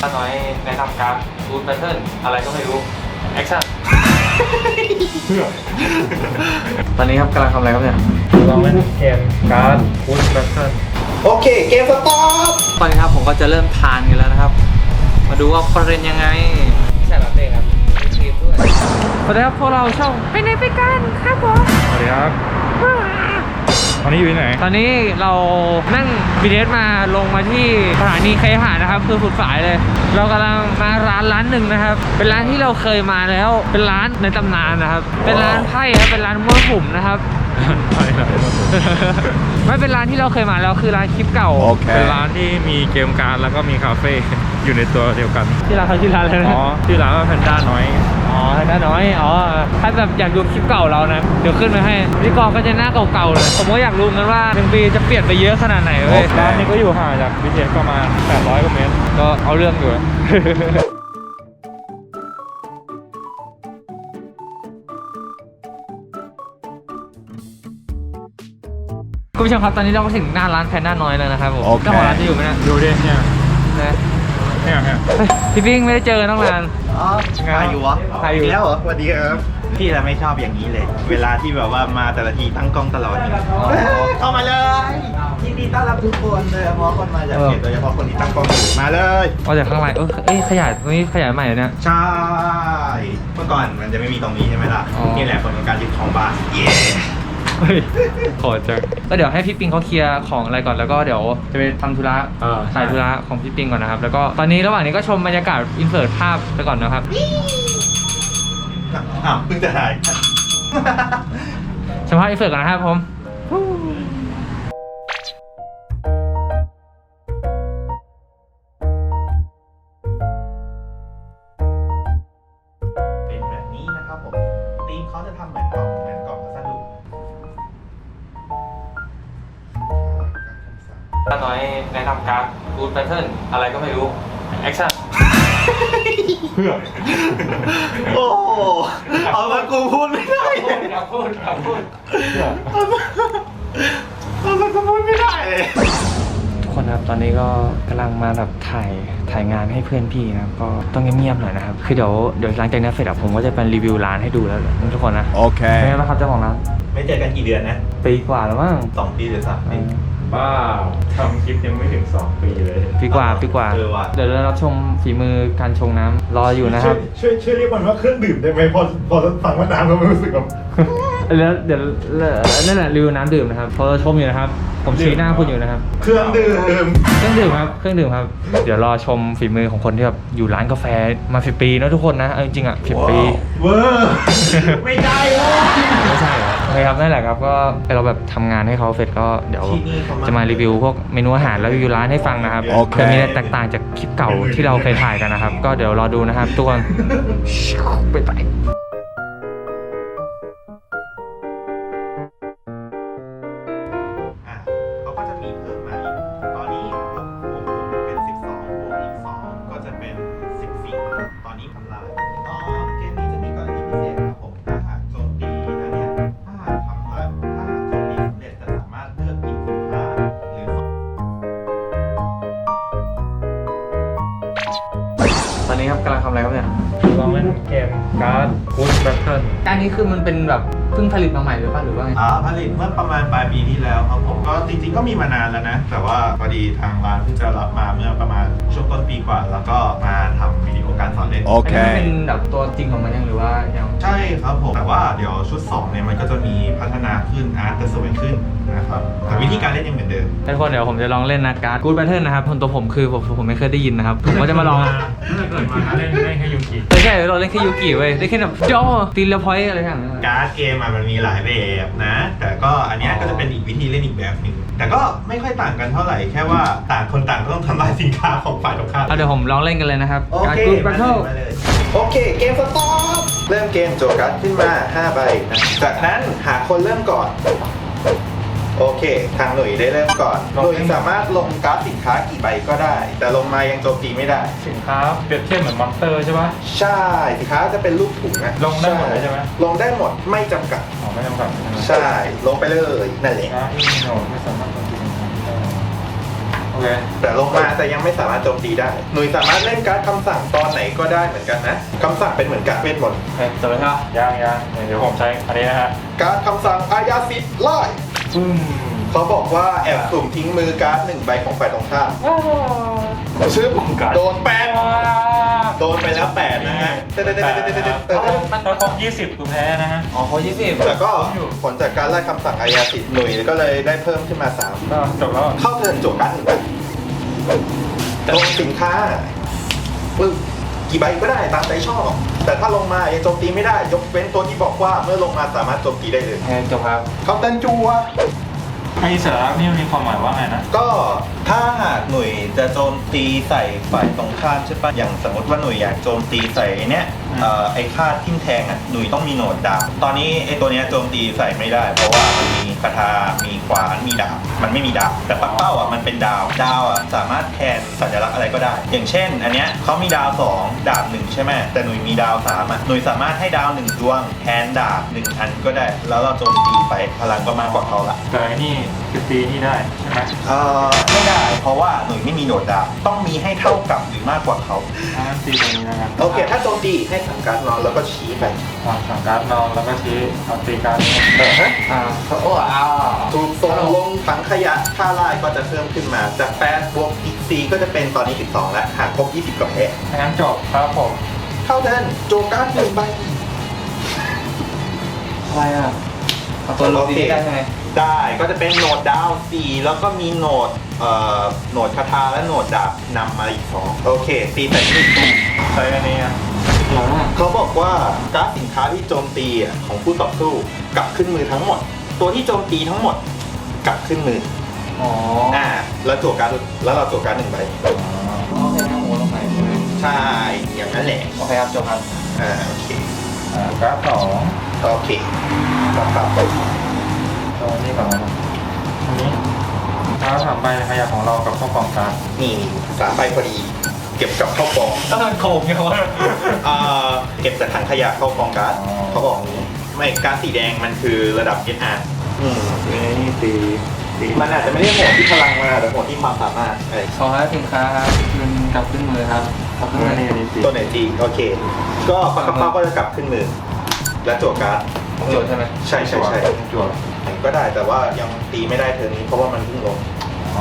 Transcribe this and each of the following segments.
ถ้าน้อยแนะนำการ์ดรูทแพทเทิร์นอะไรก็ไม่รู้ แอคชั่นเพื่อตอนนี้ครับกำลังทำอะไรครับเนี่ยลองเล่นเกมการ์ดฟูดแบทเทิลโอเค เกมสตาร์ทตอนนี้ครับผมก็จะเริ่มทานกันแล้วนะครับ มาดูว่าคนเรียนยังไงใส่ลาเต้ครับมีชีสด้วยสวัสดีครับพวกเราช่องไปไหนไปกันครับผมสวัสดีครับ ตอนนี้อยู่ที่ไหน ตอนนี้เรานั่งบีเดสมาลงมาที่สถานีเคหะนะครับ คือสุดสายเลย เรากำลังมาร้านร้านหนึ่งนะครับ เป็นร้านที่เราเคยมาแล้ว เป็นร้านในตำนานนะครับ เป็นร้านไพ่ครับเป็นร้านมั่วสุ่มนะครับใช่ครับไม่เป็นร้านที่เราเคยมาแล้วคือร้านคลิปเก่า เป็นร้านที่มีเกมการ์ดแล้วก็มีคาเฟ่อยู่ในตัวเดียวกัน ที่ร้านเขาชื่อร้านอะไรนะอ๋อชื่อร้านว่าแพนด้าน้อย อ๋อท่านน้อย อ๋อ ถ้าแบบอยากดูคลิปเก่าเรานะ เดี๋ยวขึ้นมาให้พี่กองก็จะหน้าเก่าๆเลย ผมก็อยากรู้เหมือนกันว่าหนึ่งปีจะเปลี่ยนไปเยอะขนาดไหนเว้ยร้านนี้ก็อยู่ห่างจากวิเทสประมาณ 800กว่าเมตร ก็เอาเรื่องอยู่คุณผู้ชมครับ ตอนนี้เราก็ถึงหน้าร้านแพนด้าน้อยแล้วนะครับผมโอเคเจ้าของร้านจะอยู่ไหมเนะดูดิเนี่ยนะ เนี่ยเนี่ยเฮ้ยพี่ปิ้งไม่ได้เจอกันตั้งนานอ๋อถ่ายอยู่วะถ่ายอยู่ กแล้วเหรอสวัสดีครับพี่เราไม่ชอบอย่างนี้เลย เวลาที่แบบว่ามาแต่ละทีตั้งกล้องตลอดอย่างนี้เข้ามาเลยยินดีต้อนรับทุกคนโดยเฉพาะคนมาจากเพจโดยเฉพาะคนที่ตั้งกล้องอยู่มาเลยเอาจากข้างในเออเอ้ยขยายตรงนี้ขยายใหม่เหรอเนี่ย ใช่เมื่อก่อนมันจะไม่มีตรงนี้ใช่ไหมล่ะอ๋อ นี่แหละผลของการยึดของบ้านเย้ เฮ้ยขอจังก็เดี๋ยวให้พี่ปิงเขาเคลียร์ของอะไรก่อนแล้วก็เดี๋ยวจะไปทำธุระเออถ่ายธุระของพี่ปิงก่อนนะครับ แล้วก็ตอนนี้ระหว่างนี้ก็ชมบรรยากาศอินเสิร์ตภาพไปก่อนนะครับ อ้าวเพิ่งจะถ่าย ชมภาพอินเสิร์ตก่อนนะครับผม แพทเทิร์นอะไรก็ไม่รู้ แอคชั่น เพื่อโอ้โหเอามากูพูดไม่ได้อย่าพูดอย่าพูดเพื่อเอามากูพูดไม่ได้เลยทุกคนครับตอนนี้ก็กำลังมาแบบถ่ายถ่ายงานให้เพื่อนพี่นะครับก็ต้องเงียบๆหน่อยนะครับคือเดี๋ยวเดี๋ยวหลังจากนี้เสร็จอะผมก็จะเป็นรีวิวร้านให้ดูแล้วนะทุกคนนะโอเค เป็นไงบ้างครับเจ้าของร้านไม่เจอกันกี่เดือนนะปีกว่าแล้วมั้งสองปีหรือสามปี บ้าทำคลิปยังไม่ถึง 2 ปีเลย ปีกว่าปีกว่า เออว่ะ เดี๋ยวเรารับชมฝีมือการชงน้ำรออยู่นะครับ ช่วยช่วยเรียกมันว่าเครื่องดื่มได้ไหมพอพอฟังว่าน้ำเราไม่รู้สึกแบบแล้วเดี๋ยวนั่นแหละรีวิวน้ำดื่มนะครับพอเราชมอยู่นะครับ ผมชี้หน้าคุณอยู่นะครับ เครื่องดื่มเครื่องดื่มครับเครื่องดื่มครับ เดี๋ยวรอชมฝีมือของคนที่แบบอยู่ร้านกาแฟมาสิปีนะทุกคนนะเอาจริงๆอะสิปี เวอร์ ไม่ได้เว้ยไม่ใช่เหร อโอเคครับนั่นแหละครับก็เราแบบทำงานให้เขาเสร็จก็เดี๋ยวที่นี่เขามาจะมารีวิวพวกเมนูอาหารแล้วรีวิวร้านให้ฟังนะครับโอเค จะมีอะไรแตกต่างจากคลิปเก่าที่เราเคยถ่ายกันนะครับ ก็เดี๋ยวรอดูนะครับทุกคนไปไป นนี้ครับกำลังทำอะไรครับเนี่ย ลองเล่นเกมการ์ดฟูดแบทเทิลอันนี้คือมันเป็นแบบเพิ่งผลิตมาใหม่หรือเปล่าหรือว่าไง อ่าผลิตเมื่อประมาณปลายปีที่แล้วครับผมก็จริงๆก็มีมานานแล้วนะ แต่ว่าพอดีทางร้านเพิ่งจะรับมาเมื่อประมาณช่วงต้นปีกว่า แล้วก็มาทำวิดีโอการสอนเล่นโอเคเป็นแบบตัวจริงของมันยังหรือว่ายัง ใช่ครับผม แต่ว่าเดี๋ยวชุด 2 เนี่ยมันก็จะมีพัฒนาขึ้นอาร์ตจะสวยขึ้น นะครับแต่วิธีการเล่นยังเหมือนเดิมทุกคนเดี๋ยวผมจะลองเล่นนะการ์ดกูดแบทเทิลนะครับคนตัวผมคือผมผมไม่เคยได้ยินนะครับ ผมก็จะมาลองถ้าเกิดมาเล่นเล่นให้ยูกิไม่ใช่เราเล่นแค่ยูกิเว้ยเล่นแค่แบบจอตีละพอยต์อะไรอย่างเงี้ย การ์ดเกมอะมันมีหลายแบบนะ แต่ก็อันเนี้ยก็จะเป็นอีกวิธีเล่นอีกแบบหนึ่งแต่ก็ไม่ค่อยต่างกันเท่าไหร่แค่ว่าต่างคนต่างต้องทำลายสินค้าของฝ่ายตรงข้าม เอาเดี๋ยวผมลองเล่นกันเลยนะครับโอการ์ดเคกูดแบทเทิลมาเลยโอเค เกมสตาร์ทเริ่มเกมโจกัสขึ้นมา 5 ใบนะจากนั้นหาคนเริ่มก่อน โอเค ทางหนุ่ยได้เริ่มก่อนหนุ่ยสามารถลงการ์ดสินค้ากี่ใบก็ได้ แต่ลงมายังโจมตีไม่ได้ สินค้าเปรียบเทียบเหมือนมอนสเตอร์ใช่ปะ ใช่สินค้าจะเป็นรูปถุงนะลงได้หมดเลยใช่ไหม ลงได้หมดไม่จำกัด อ๋อไม่จำกัดใช่ไหมใช่ ลงไปเลยนั่นแหละนะที่โหนดไม่สามารถลงที่สินค้า ได้โอเคแต่ลงมาแต่ยังไม่สามารถโจมตีได้ หน่วยสามารถเล่นการ์ดคำสั่งตอนไหนก็ได้เหมือนกันนะคำสั่งเป็นเหมือนการ์ดเวทมนต์โอเคจบเลยครับยังยังเดี๋ยวผมใช้อันนี้นะฮะการ์ดคำสั่งอายาสิทธิ์ไล่ปึ้ม เขาบอกว่าแอบสุ่มทิ้งมือการ์ดหนึ่งใบของฝ่ายตรงข้ามชึบโดนแปดโดนไปแล้วแปดนะฮะเต้นๆๆๆๆๆถ้าครบ20กูแพ้นะฮะอ๋อเขายี่สิบแต่ก็ผลจากการไล่คำสั่งอายาสิทธิ์หน่วยก็เลยได้เพิ่มขึ้นมาสามก็จบแล้วเข้าเทิร์นโจทย์การ์ดหนึ่งใบลงสินค้าปึ๊บกี่ใบก็ได้ตามใจชอบ แต่ถ้าลงมายังโจมตีไม่ได้ ยกเว้นตัวที่บอกว่าเมื่อลงมาสามารถโจมตีได้เลยโอเคจบครับเขาเต้นจัว ไอ้เสือนี่มีความหมายว่าไงนะ ก็ถ้าหากหน่วยจะโจมตีใส่ฝ่ายตรงข้ามใช่ปะอย่างสมมติว่าหน่วยอยากโจมตีใส่ไอ้เนี้ย เอ่อไอ้ค่าทิ่มแทงอะหน่ยต้องมีโหนดดาบตอนนี้ไอ้ตัวเนี้ยโจมตีใส่ไม่ได้ เพราะว่ามันมีคาถามีขวานมีดาบมันไม่มีดาบแต่ปักเป้าอะมันเป็นดาวดาวอะสามารถแทนสัญลักษณ์อะไรก็ได้ อย่างเช่น อันเนี้ยเขามีดาวสองดาบหนึ่งใช่ไหมแต่หน่ยมีดาวสามอะหน่ยสามารถให้ดาวหนึ่งดวงแทนดาบหนึ่งอันก็ได้ แล้วเราโจมตีไปพลังก็มากกว่าเขาละแต่ไอ้นี่คือตีนี่ได้ใช่ไหมเอ่อไม่ได้ เพราะว่าหน่วยไม่มีโหนดดาวต้องมีให้เท่ากับหรือมากกว่าเขาอ่าตีตรงนี้นะครับโอเค ถ้าโจมตีให้สั่งการดนอนแล้วก็ชี้ไปวางสั่งการ์ดนอนแล้วก็ชี้เอาตีการ์ดนี้เออฮะอ่าโอ้อ้าวถูกส่งลงถังขยะค่าลายก็จะเพิ่มขึ้นมาจาก8บวกอีก4ก็จะเป็นตอนนี้ 12 แล้วหากครบ 20ก็แพ้งั้นจบครับผมเข้าเทิร์นโจมการ์ดหนึ่งใบอะไรอะเอาตัวลงดีได้ใช่ไหม ได้ก็จะเป็นโหนดดาว4แล้วก็มีโหนดเอ่อโหนดคาถาและโหนดดาบนำมาอีก2โอเคตีใส่ที่ตุ้มใช้อันนี้อะหรอเขาบอกว่าการ์ดสินค้าที่โจมตีอะของผู้ต่อสู้กลับขึ้นมือทั้งหมด ตัวที่โจมตีทั้งหมดกลับขึ้นมืออ๋ออ่าแล้วจั่วการ์ดแล้วเราจั่วการ์ดหนึ่งใบโอเคครับโอ้ลงไปใช่ไหมใช่อย่างนั้นแหละโอเคครับจบครับอ่าโอเคอ่าการ์ดสองโอเคครับ ตัวนี้ก่อนนะครับอันนี้การ์ดสามใบขยะของเรากับข้าวกล่องการ์ดนี่สามใบพอดี เก็บกับเข้ากองต้องมันโคงเนี่ยวะอ่าเก็บจากถังขยะเข้ากองการ์ดอ๋อเขาบอกนี้ไม่การ์ดสีแดงมันคือระดับ SR อืมนี่ตีตีมันอาจจะไม่ได้โหมดที่พลังมาแต่โหมดที่ความสามารถอะไรขอให้สินค้าครับคืนกลับขึ้นมือครับกลับขึ้นมือนี่นี่ตีตัวไหนจีโอเค ก็ปากกระเป๋าก็จะกลับขึ้นมือและจั่วการ์ด โจทย์ใช่ไหมใช่ใช่ใช่จั่วก็ได้แต่ว่ายังตีไม่ได้เทอร์นี้เพราะว่ามันเพิ่งลง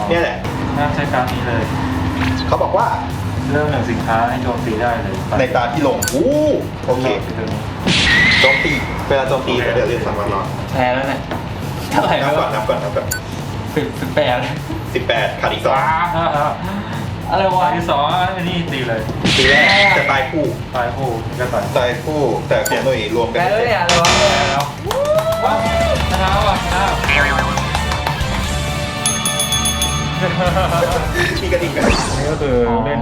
เนี่ยแหละน่าใช้การ์ดนี้เลย เขาบอกว่าเริ่มหนึ่งสินค้าให้โจมตีได้เลย ในตาที่ลงอู้โอเคตัวนี้โจมตีเวลาโจมตีเดี๋ยวเรียนสั่งวันนอนแพ้แล้วเนี่ยเท่าไหร่นับก่อนนับก่อนนับก่อนสิบสิบแปดสิบแปดขาดอีกสองว้า อะไรตัววะ ที่สองอันนี้ตีเลยทีแรกจะตายคู่ตายคู่ก็ตายตายคู่แต่ของหน่วยรวมกัแพ้นแล้วเนี่ยอะไรวะแล้วนะครับว่ะนะครับ มีกระดิ่งกันนี่ก็คือเล่น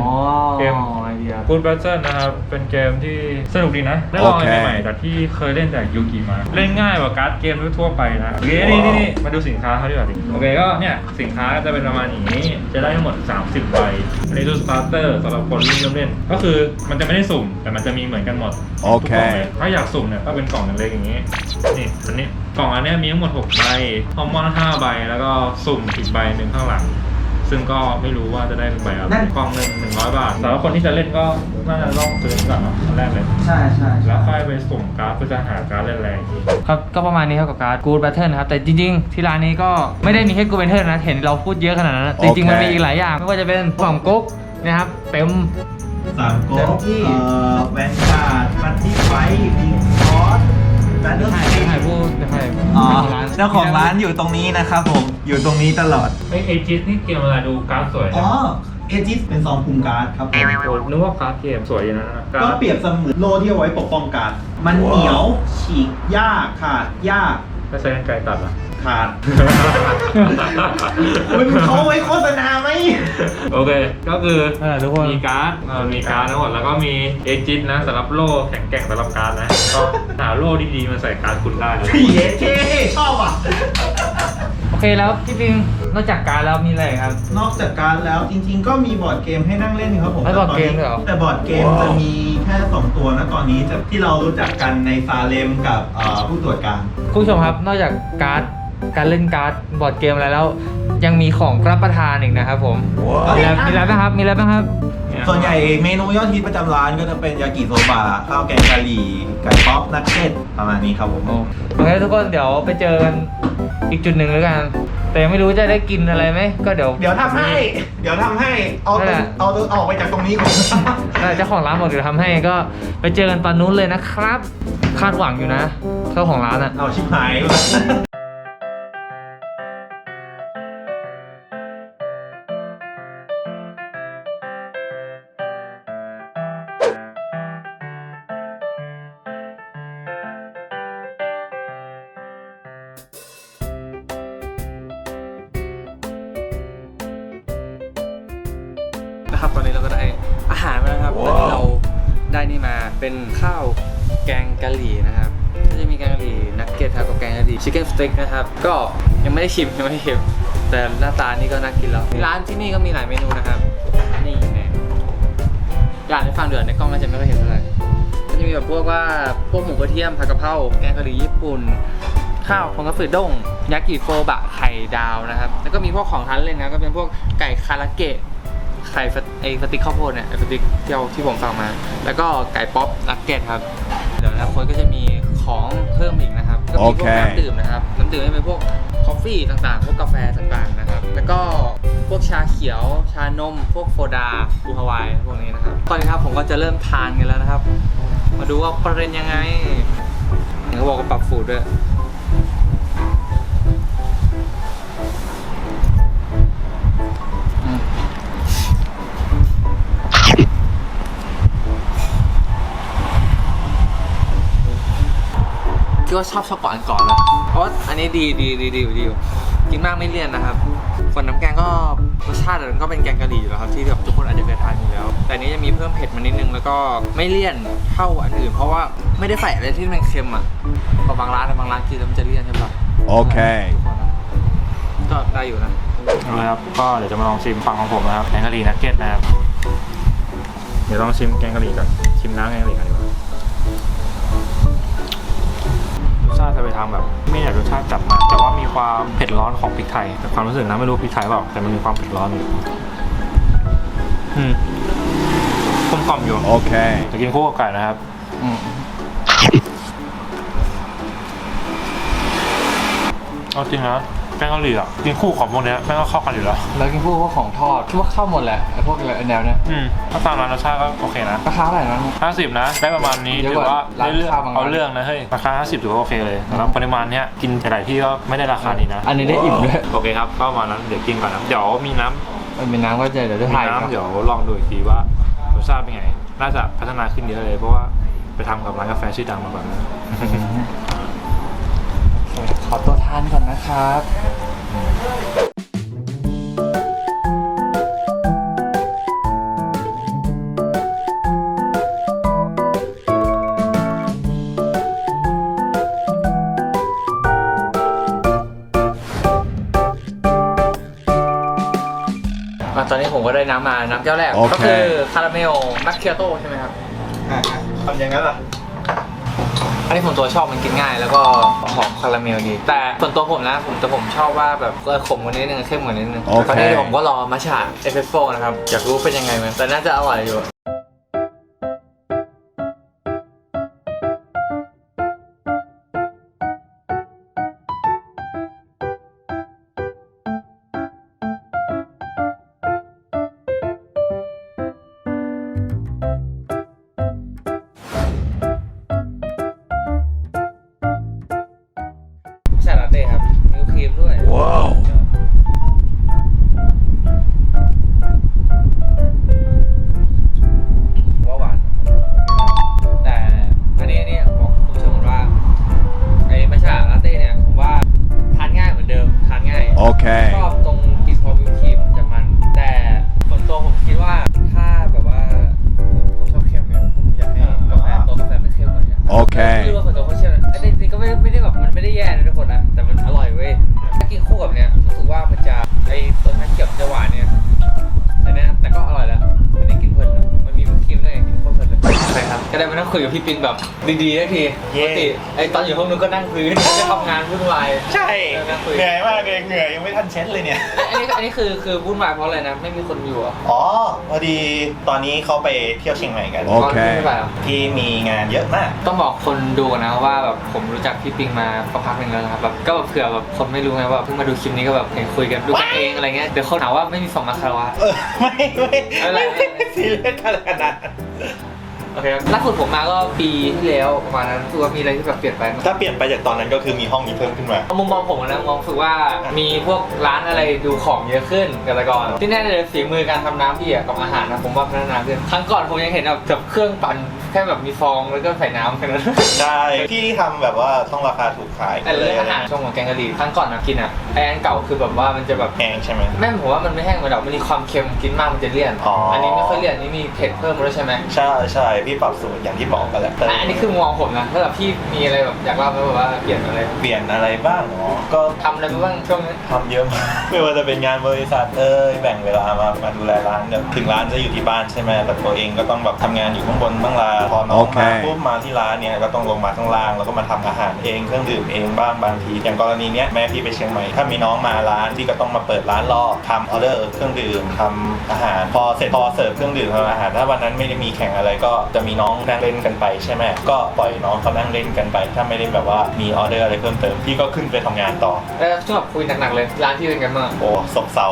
เกม ไอเดียฟูดแบทเทิลนะครับ เป็นเกมที่สนุกดีนะ ได้ลองอะไรใหม่ๆจากที่เคยเล่นแต่ยูกิมา เล่นง่ายกว่าการ์ดเกมทั่วๆไปนะโอเคนี่นี่นี่มาดูสินค้าเขาดีกว่าดิโอเคก็เนี่ย สินค้าก็จะเป็นประมาณอย่างนี้ จะได้ทั้งหมด 30ใบอันนี้ดูสตาร์เตอร์สำหรับคนเริ่มเล่น ก็คือมันจะไม่ได้สุ่ม แต่มันจะมีเหมือนกันหมดโอเค ทุกกล่งลยถ้าอยากสุ่มเนี่ยก็เป็นกล่องเล็กๆอย่างนี้ นี่อันนี้กล่องอันเนี้ยมีทั้งหมด6ใบคอมมอน5ใบ แล้วก็สุ่มอีกใบหนึ่งข้างหลัง ซึ่งก็ไม่รู้ว่าจะได้เป็นใบอะไรกล่องหนึ่งหนึ่งร้อยบาทสำหรับคนที่จะเล่นก็น่าจะต้องซื้อก่อนเนาะอันแรกเลย ใช่ใช่แล้วค่อยไปสุ่มการ์ดเพื่อจะหาการ์ดแรงๆอีกครับก็ประมาณนี้ครับกับการ์ด Good Battle นะครับแต่จริงๆ ที่ร้านนี้ก็ไม่ได้มีแค่ Good Battle นะเห็นเราพูดเยอะขนาดนั้นนะจริงๆมันมีอีกหลายอย่างไม่ว่าจะเป็นกล่องกุ๊กนะครับเต็ม สามโก๊เต็มที่เอ่อแวนการ์ดมันที่ไฟพิงคอส แบนเดอร์ถ่ายสถ่ายพูดถ่ายอ๋อเจ้าของร้านอยู่ตรงนี้นะครับผมอยู่ตรงนี้ตลอดไอเอจิสนี่เกมอะไรดูการ์ดสวยอ๋นะอเอจิสเป็นซองคุมการ์ดครับผมโอ้นึกว่าการ์ดเกมสวยอย่างนั้นนะการ์ก็ดเปรียบเสมือนโล่ที่เอาไว้ปกป้องการ์ดมันเหนียวฉีกยากขาดยากไม่ใช่กรรไกรตัดอะ ขาด มันเขาไว้โฆษณาไหม โอเค ก็คือเออทุกคน มีการ์ดเออมีการ์ดทั้งหมดแล้วก็มีเอจิสนะสำหรับโล่แข็งแกร่งสำหรับการ์ดนะ ก็หาโล่ดีๆมาใส่การ์ดคุณได้นะเย้เท่ชอบอะ โอเคแล้วพี่ปิงนอกจากการ์ดแล้วมีอะไรอีกครับ นอกจากการแล้วจริง ๆ ก็มีบอร์ดเกมให้นั่งเล่นครับผมให้บอร์ดเกมด้วยเหรอ แต่บอร์ดเกมจะมีแค่ 2 ตัวนะตอนนี้จะที่เรารู้จักกันในซาเลมกับเอ่อผู้ตรวจการ คุณผู้ชมครับนอกจากการ์ด การเล่นการ์ดบอร์ดเกมอะไรแล้ว ยังมีของรับประทานอีกนะครับผมมีอะไรมีอะไรบ้างครับมีอะไรบ้างครับ ส่วนใหญ่เมนูยอดฮิตประจำร้านก็จะเป็นยากิโซบะข้าวแกงกะหรี่ไก่ป๊อปนักเก็ตประมาณนี้ครับผมโอเคทุกคนเดี๋ยวไปเจอกันอีกจุดหนึ่งแล้วกัน แต่ยังไม่รู้จะได้กินอะไรไหมก็เดี๋ยว เดี๋ยวทำให้ เดี๋ยวทำให้เอานั่นแหละ เอาเอาออกไปจากตรงนี้ก่อนนั่นแหละเจ้าของร้านบอกเดี๋ยวทำให้ก็ไปเจอกันตอนนู้นเลยนะครับ คาดหวังอยู่นะเจ้าของร้านอะ เอาชิบหาย นนะครับ ตอนนี้เราก็ได้อาหารมาแล้วครับตอนนี้เราได้นี่มาเป็นข้าวแกงกะหรี่นะครับก็จะมีแกงกะหรี่นักเก็ตครับกับแกงกะหรี่ชิคเก้นสเต็กนะครับ ก็ยังไม่ได้ชิมยังไม่ได้ชิมแต่หน้าตานี่ก็น่ากินแล้วร้านที่นี่ก็มีหลายเมนูนะครับนี่ไงอย่างที่ฟังเดือดในกล้องน่าจะไม่ค่อยเห็นเท่าไหร่ก็จะมีแบบพวกว่าพวกหมูกระเทียมผัดกะเพราแกงกะหรี่ญี่ปุ่นข้าวพงกระสือด้งยากิโฟบะไข่ดาวนะครับ แล้วก็มีพวกของทานเล่นนะก็เป็นพวกไก่คาราเกะไข่ฟะไอ้สติ๊กข้าวโพดเนี่ยไอ้สติ๊กที่เอาที่ผมสั่งมา แล้วก็ไก่ป๊อปนักเก็ตครับเดี๋ยวอนะคนก็จะมีของเพิ่มอีกนะครับก็มีพวโอกเคน้ำดื่มนะครับน้ำดื่มจะเป็นพวกคอฟฟี่ต่างๆ พวกกาแฟต่างๆ นะครับ แล้วก็พวกชาเขียว ชานม พวกโฟดาบูฮาวาย พวกนี้นะครับ ตอนนี้ครับผมก็จะเริ่มทานกันแล้วนะครับ มาดูว่าประเด็นยังไงเห็นเขาบอกว่าปรับฟูดด้วย คิดว่าชอบชอบก่อนก่อนนะเพราะว่าอันนี้ดีดีดีดีอยู่ดีอยู่กินมากไม่เลี่ยนนะครับส่วนน้ำแกงก็รสชาติมันก็เป็นแกงกะหรี่อยู่แล้วครับที่แบบทุกคนอาจจะเคยทานอยู่แล้ว แต่อันนี้จะมีเพิ่มเผ็ดมานิดนึงแล้วก็ไม่เลี่ยนเท่าอันอื่น เพราะว่าไม่ได้ใส่อะไรที่มันเค็มอะพอบางร้านอะบางร้านกินแล้วมันจะเลี่ยนใช่ปะ Okay. ก็ได้อยู่นะเอาละครับก็เดี๋ยวจะมาลองชิมฝั่งของผมนะครับแกงกะหรี่นักเก็ตนะครับเดี๋ยวลองชิมแกงกะหรี่ก่อนชิมน้ำแกงกะหรี่กัน ชาติจะไปทางแบบ ไม่อยากรสชาติจัดมากแต่ว่ามีความเผ็ดร้อนของพริกไทย แต่ความรู้สึกนะไม่รู้พริกไทยเปล่าแต่มันมีความเผ็ดร้อนอยู่อืมกลมกล่อมอยู่ Okay. จะกินคู่กับไก่นะครับอืมเอาจริงนะ แกงกะหรี่อะกินคู่ของพวกเนี้ยแม่งก็เข้ากันอยู่แล้วแล้วกินพวกพวกของทอดคิดว่าเข้าหมดแหละไอ้พวกแนวเนี้ยอืมถ้าตามร้านรสชาติก็โอเคนะราคาเท่าไหร่นะ ห้าสิบนะ ได้ประมาณนี้เยอะถืกอว่าว่าร้านได้เรื่องข้าวบางร้าน เอาเรื่องนะเฮ้ยราคาห้าสิบถือว่าโอเคเลยสำหรับปริมาณเนี้ยกินหลายที่ก็ไม่ได้ราคานี้นะอันนี้ได้อิ่มด้วยโอเคครับก็ประมาณนั้นเดี๋ยวกินก่อนนะเดี๋ยวมีน้ำมันเป็นน้ำก็จะเดี๋ยวจะมีถ่ายครับน้ำเดี๋ยวลองดูอีกทีว่ารสชาติเป็นไง น่าจะพัฒนาขึ้นเยอะเลย เพราะว่าไปทำกับร้านกาแฟชื่อดังมาก่อนนะ ขอตัวทานก่อนนะครับ อะตอนนี้ผมก็ได้น้ำมา น้ำแก้วแรก โอเค ก็คือคาราเมลมัคเคียโต้ใช่ไหมครับอะทำอย่างนั้นเหรอ อันนี้ผมตัวชอบมันกินง่าย แล้วก็หอมคาราเมลดี แต่ส่วนตัวผมนะ ผมแต่ผมชอบว่าแบบเออขมกว่านี้นิดนึงเข้มกว่านี้นิดนึงโอเค ตอนนี้เดี๋ยวผมก็รอมาฉาเอสเปรสโซ่นะครับ อยากรู้เป็นยังไงไหมแต่น่าจะอร่อยอยู่ ปิงแบบดีๆสักทีปเย้กติไอตอนอยู่ห้องนู้นก็นั่งพื้นไม่ทำงานวุ่นวายใช่เออนั่งคุยเหนื่อยมากเลยเหนื่อยยังไม่ทันเช็ดเลยเนี่ยอันนี้อันนี้คือคือวุ่นวายเพราะอะไรนะไม่มีคนอยู่เหรอะอ๋อพอดีตอนนี้เขาไปเที่ยวเชียงใหม่กันโอเคไม่ไปเหรอที่มีงานเยอะมาก ต้องบอกคนดูก่อนนะว่าแบบผมรู้จักพี่ปิงมาสักพักหนึ่งแล้วนะครับแบบก็แบบเผื่อแบบคนไม่รู้ไงว่าเพิ่งมาดูคลิปนี้ก็แบบเห็นคุยกันดูกันเองอะไรเงี้ยเดี๋ยวคนหาว่าไม่มีสองมาคารวะเออไม่ไม่อะไรไม่ซีเรียสขนาดนั้น โอเคครับล่าสุดผมมาก็ปีที่แล้วประมาณนั้นคือว่ามีอะไรที่แบบเปลี่ยนไปไหมถ้าเปลี่ยนไปจากตอนนั้นก็คือมีห้องนี้เพิ่มขึ้นมา มุมมองผมนะมองรู้สึกว่ามีพวกร้านอะไรดูของเยอะขึ้นกับแต่ก่อนที่แน่เลยฝีมือการทำน้ำพี่อะกับอาหารนะผมว่าพัฒนาขึ้นครั้งก่อนผมยังเห็นแบบแบบเครื่องปั่นแค่แบบมีฟองแล้วก็ใส่น้ำแค่นั้น ใช่ที่ทำแบบว่าต้องราคาถูกขายแต่เรื่องอาหารช่วงของแกงกะหรี่ครั้งก่อนนะกินอะไออันเก่าคือแบบว่ามันจะแบบแพงใช่ไหม แม่ผมว่ามันไม่แห้งมันดอกมันมีความเค็มกินมากมันจะเลี่ยนอ๋ออันนี้ไม่ค่อยเลี่ยนอันนี้มีเผ็ดเพิ่มมาด้วยใช่ไหม ใช่ใช่พี่ปรับสูตรอย่างที่บอกกันแหละอะอันนี้คือมุมมองผมนะถ้าแบบพี่มีอะไรแบบอยากเล่าไหมแบบว่าเปลี่ยนอะไรเปลี่ยนอะไรบ้างเนาะก็ทำอะไรไปบ้างช่วงนี้ทำเยอะมาก ไม่ว่าจะเป็นงานบริษัทเอ้ยแบ่งเวลามามาดูแลร้านเนี่ยถึงร้านจะอยู่ที่บ้านใช่ไหมแต่ตัวเองก็ต้องแบบทำงานอยู่ข้างบนบ้างลาพอน้องโอเคมาปุ๊บมาที่ร้านเนี่ยก็ต้องลงมาข้างล่างแล้วก็มาทำอาหารเองเครื่องดื่มเองบ้างบางที อย่างกรณีเนี้ยแม่พี่ไปเชียงใหม่ถ้ามีน้องมาร้านพี่ก็ต้องมาเปิดร้านรอทำออเดอร์เครื่องดื่มทำอาหารพอเสร็จพอเสิร์ฟเครื่องดื่มทำอาหารถ้าวันนั้นไม่ได้มีแข่งอะไรก็จะมีน้องนั่งเล่นกันไปใช่ไหมก็ปล่อยน้องเขานั่งเล่นกันไป ถ้าไม่ได้แบบว่ามีออเดอร์อะไรเพิ่มเติมพี่ก็ขึ้นไปทำงานต่อ แล้วช่วงแบบคุยหนักๆเลย ร้านที่เป็นกันบ้างโอ้ซบเซา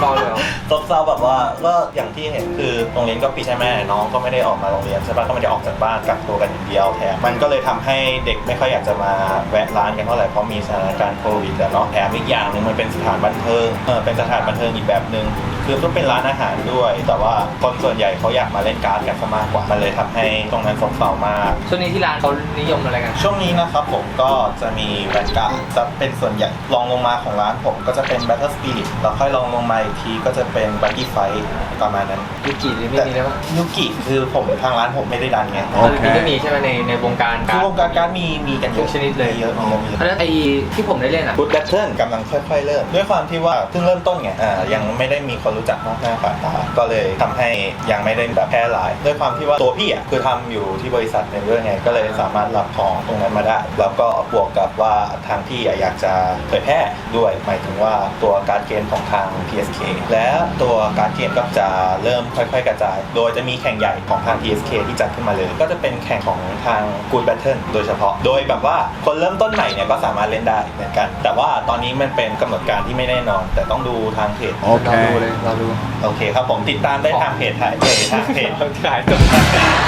เบาๆเลยเหรอ ซบเซาแบบว่าก็อย่างที่เห็นคือโรงเรียนก็ปิดใช่ไหมน้องก็ไม่ได้ออกมาโรงเรียนใช่ปะก็ไม่ได้ออกจากบ้านกักตัวกันอย่างเดียวแถมมันก็เลยทำให้เด็กไม่ค่อยอยากจะมาแวะร้านกันเท่าไหร่เพราะมีสถานการณ์โควิดแต่เนาะแถมอีกอย่างหนึ่งมันเป็นสถานบันเทิงเออเป็นสถานบันเทิงอีกแบบหนึ่งคือต้องเป็นร้านอาหารด้วย แต่ว่าคนส่วนใหญ่เขาอยากมาเล่นการ์ดกันซะมากกว่ามันเลยทำให้ตรงนั้นซบเซามาก ช่วงนี้ที่ร้านเขานิยมอะไรกัน ช่วงนี้นะครับผมก็จะมีแบนการ์ดจะเป็นส่วนใหญ่ลองลงมาของร้านผมก็จะเป็น Battle Spirit แล้วค่อยลองลงมาอีกทีก็จะเป็น b u g g y Fight ประมาณนั้นยูกินี่ไม่มีเลยปะยูกิคือผมทางร้านผมไม่ได้ดันไงโอเคไม่มีใช่ไหมในในวงการคือวงการการดมีมีกันเยทุอะกชนิดเลยมีเยอะมีเยอะมีเยเพราะฉะอะนั้นไอ้ที่ผมได้เล่นอะ ฟุตแบทเทิลกำลังค่อยๆเริ่มด้วยความที่ว่าเพิ่งเริ่มต้นไงอ่ายังไม่ได้มีคนรู้จักมากหน้าฝ่าตาก็เลยทำให้ยังไม่ได้แบบแพร่หลาย ด้วยความที่ว่าตัวพี่อะคือทำอยู่ที่บริษัทในเรื่องไงก็เลยสามารถรับของตรงนั้นมาได้ แล้วก็บวกกับว่าทางพี่อะอยากจะเผยแพร่ด้วยหมายถึงว่าตัวการ์ดเกมของทาง PSK และตัวการ์ดเกมก็จะเริ่มค่อยๆ กระจาย โดยจะมีแข่งใหญ่ของทาง PSK ที่จัดขึ้นมาเลย ก็จะเป็นแข่งของทาง Good Battle โดยเฉพาะ โดยแบบว่าคนเริ่มต้นใหม่เนี่ยก็สามารถเล่นได้เหมือนกัน แต่ว่าตอนนี้มันเป็นกำหนดการที่ไม่แน่นอน แต่ต้องดูทางเพจโอเคเราดูเลยเราดูโอเคครับผมติดตามได้ทางเพจถ่ายเพจทางเพจขายตัว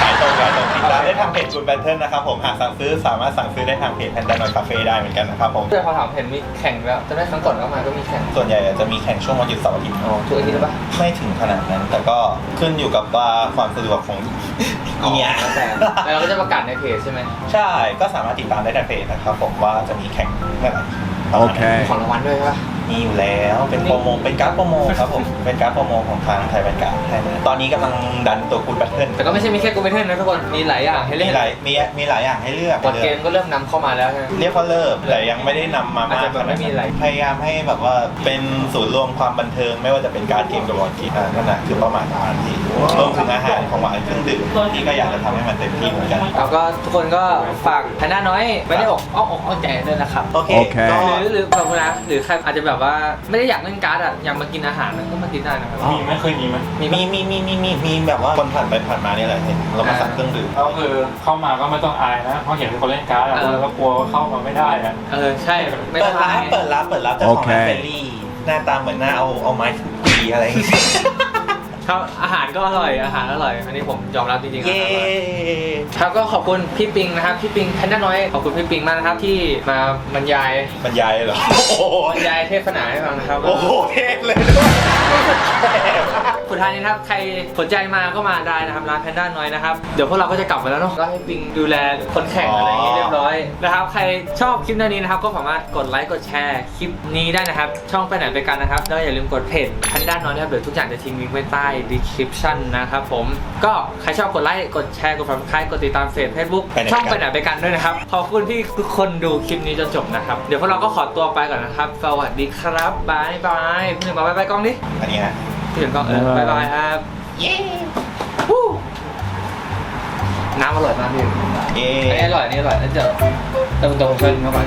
ขายตรงขายตรงติดตามได้ทางเพจ Good Battle นะครับผมหากสั่งซื้อสามารถสั่งซื้อได้ทางเพจ Panda Noy Cafe ได้เหมือนกันนะครับผมแต่พอถามเห็นมีแข่งแล้วจะได้ครั้งก่อนก็มาก็มีแข่งส่วนใหญ่จะมีแข่งช่วงวันหยุดเสาร์อาทิตย์อ๋อทุกอาทิตย์หรือปะไม่ถึงขนาดนั้น แต่ก็ขึ้นอยู่กับว่าความสะดวกของอีเนี่ย แล้วแต่แล้วเราก็จะประกาศในเพจใช่ไหมใช่ ก็สามารถติดตามได้ในเพจนะครับผมว่าจะมีแข่งเมื่อไหร่โอเค มีของรางวัลด้วยใช่ปะมีอยู่แล้ว เป็นโปรโม เป็นการ์ดโปรโมครับผม เป็นการ์ดโปรโมของทางไทยแบนการ์ดให้มาต อนนี้กำลังดันตัวคุณแบทเทิลแต่ก็ไม่ใช่มีแค่กูเมเทิลนะทุกคน มีหลายอย่างให้มีเล่นหลายมีมีหลายอย่างให้เลือกบอร์ดเกมก็เริ่มนำเข้ามาแล้วใช่ไหม เรียกว่าเริ่มแต่ยังไม่ได้นำมาอาจมากจะแบบไม่มีอะไร พยายามให้แบบว่าเป็นศูนย์รวมความบันเทิง ไม่ว่าจะเป็นการดเกมกับบอร์ดเกมอ่านั่นแหะคือเป้าหมายของร้านที่รวมถึงอาหารของหวานเครื่องดื่มที่ก็อยากจะทำให้มันเต็มที่เหมือนกัน แล้วก็ทุกคนก็ฝากแพนด้าน้อยไม่ได้อกอ้อมอกอ้อมใจด้วยนะครับ โอเคโอเค ก็ หรือหรือแบบนะหรือใครอาจจะแบบว่าไม่ได้อยากเล่นการ์ดอะอยากมากินอาหารก็มากินได้นะครับ มีไหมเคยมีไหมมีมีมีมีมีมีมีแบบว่าคนผ่านไปผ่านมาเนี่ยแหละเห็นเรามาสั่งเครื่องดื่มก็คือเข้ามาก็ไม่ต้องอายนะเพราะเห็นคนเล่นการ์ดอะแล้วก็กลัวว่าเข้ามาไม่ได้อะเออใช่ไม่เปิต้อดงร้านอายเปิดร้านเปิดร้านแต่ของร้านเฟรนลี่หน้าตาเหมือนหน้าเอาเอาไม้ถูตีอะไรอย่างเงี้ยครับอาหารก็อร่อยอาหารอร่อยอันนี้ผมยอมรับจริงๆเย้นะครับครับก็ขอบคุณพี่ปิงนะครับพี่ปิงแพนด้าน้อยขอบคุณพี่ปิงมากนะครับที่มาบรรยายบรรยายเหรอ โอ้โหบรรยายเทศนาให้ฟังนะครับโอ้โหเทศเลยด้วย สุดท้ายนี้นะครับใครสนใจมาก็มาได้นะครับร้านแพนด้าน้อยนะครับเดี๋ยวพวกเราก็จะกลับมาแล้วเนาะก็ให้ปิงดูแลคนแข่งอะไรอย่างงี้เรียบร้อยนะครับใครชอบคลิปนี้นะครับก็สามารถกดไลค์กดแชร์คลิปนี้ได้นะครับ ช่องไปไหนไปกันนะครับแล้วอย่าลืมกดเพจแพนด้าน้อยนะครับเดี๋ยวทุกอย่างจะทิ้งลิงก์ไว้ใต้ description นะครับผมก็ใครชอบกดไลค์กดแชร์กด subscribe กดติดตามเฟซเฟซบุ๊กไปไหนไปกันช่องไปไหนไปกันด้วยนะครับขอบคุณที่ทุกคนดูคลิปนี้จนจบนะครับเดี๋ยวพวกเราก็ขอตัวไปก่อนนะครับ สวัสดีครับบายบายพี่หนึ่งบอกบายบายกล้องดิอันนี้ฮะพี่หนึ่งกล้องเออบายบายครับ เย้ Woo! น้ำอร่อยมากพี่เอ๊อันนี้อร่อยอันนี้อร่อยแล้วจะเติมเติมเพิ่มเข้าไป